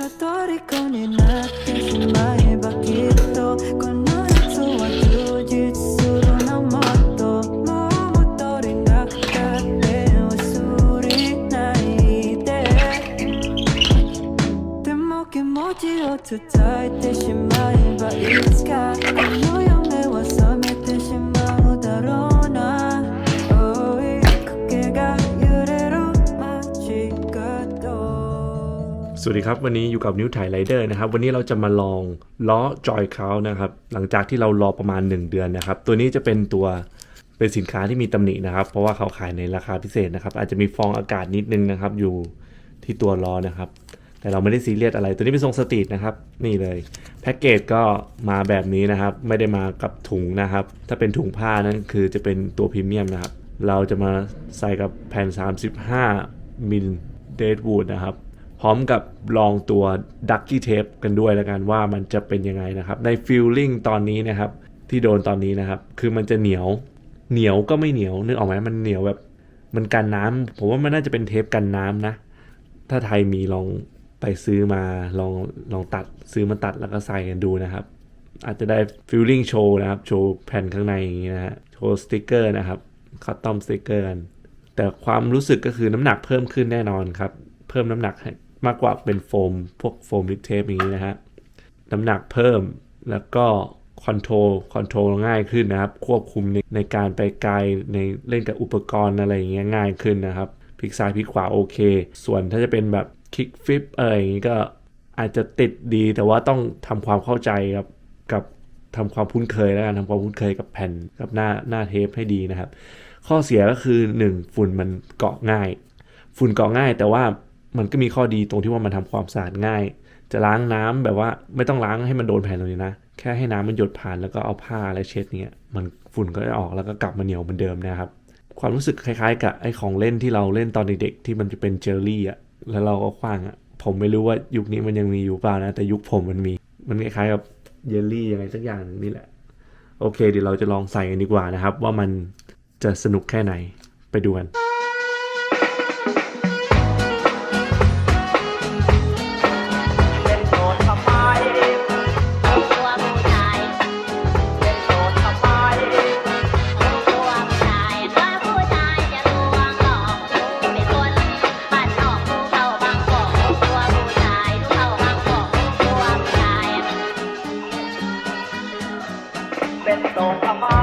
の虜になってしまえばきっとこの夏は充実するのもっともう戻れなくたって忘れないででも気持ちを伝えてしまえばいつか สวัสดีครับ วันนี้อยู่กับนิวไทยไรเดอร์นะครับ วันนี้เราจะมาลองล้อจอยเขานะครับ หลังจากที่เรารอประมาณ 1 เดือนนะครับ ตัวนี้จะเป็นตัวเป็นสินค้าที่มีตำหนินะครับ เพราะว่าเขาขายในราคาพิเศษนะครับ อาจจะมีฟองอากาศนิดนึงนะครับ อยู่ที่ตัวล้อนะครับ แต่เราไม่ได้ซีเรียสอะไร ตัวนี้เป็นทรงสตรีทนะครับ นี่เลยแพ็กเกจก็มาแบบนี้นะครับ ไม่ได้มากับถุงนะครับ ถ้าเป็นถุงผ้านั้นคือจะเป็นตัวพรีเมียมนะครับ เราจะมาใส่กับแผ่น 35มิลเดดวูดนะครับ พร้อมกับลองตัวดักกี้เทปกันด้วยแล้วกันว่ามันจะเป็นยังไงนะครับ ในฟิลลิ่งตอนนี้นะครับ ที่โดนตอนนี้นะครับ คือมันจะเหนียวเหนียวก็ไม่เหนียวนึกออกไหมมันเหนียวแบบมันกันน้ำผมว่ามันน่าจะเป็นเทปกันน้ำนะ ถ้าไทยมีลองไปซื้อมาลองลองตัดซื้อมาตัดแล้วก็ใส่กันดูนะครับ อาจจะได้ฟิลลิ่งโชว์นะครับโชว์แผ่นข้างในอย่างนี้นะฮะโชว์สติกเกอร์นะครับคัสตอมสติกเกอร์กันแต่ความรู้สึกก็คือน้ำหนักเพิ่มขึ้นแน่นอนครับ เพิ่มน้ำหนัก มากกว่าเป็นโฟม พวกโฟมลิปเทปอย่างนี้นะฮะ น้ำหนักเพิ่มแล้วก็คอนโทรลคอนโทรลง่ายขึ้นนะครับ ควบคุมในในการไปไกลในเล่นกับอุปกรณ์อะไรอย่างเงี้ยง่ายขึ้นนะครับพลิกซ้ายพลิกขวาโอเค ส่วนถ้าจะเป็นแบบคลิกฟลิปอะไรอย่างงี้ก็อาจจะติดดีแต่ว่าต้องทำความเข้าใจกับกับทำความคุ้นเคยแล้วกันทำความคุ้นเคยกับแผ่นกับหน้าหน้าเทปให้ดีนะครับ ข้อเสียก็คือ 1 ฝุ่นมันเกาะง่าย ฝุ่นเกาะง่ายแต่ว่า มันก็มีข้อดีตรงที่ว่ามันทำความสะอาดง่าย จะล้างน้ำแบบว่าไม่ต้องล้างให้มันโดนแผ่นตรงนี้นะ แค่ให้น้ำมันหยดผ่านแล้วก็เอาผ้าอะไรเช็ดเนี้ยมันฝุ่นก็จะออกแล้วก็กลับมาเหนียวเหมือนเดิมนะครับความรู้สึกคล้ายๆ กับไอ้ของเล่นที่เราเล่นตอนเด็กๆที่มันจะเป็นเจลลี่อะแล้วเราก็คว้างอะผมไม่รู้ว่ายุคนี้มันยังมีอยู่เปล่านะ แต่ยุคผมมันมี มันคล้ายๆกับเยลลี่ยังไงสักอย่างนี่แหละ โอเค เดี๋ยวเราจะลองใส่กันดีกว่านะครับ ว่ามันจะสนุกแค่ไหนไปดูกัน เป็นโสดทำไม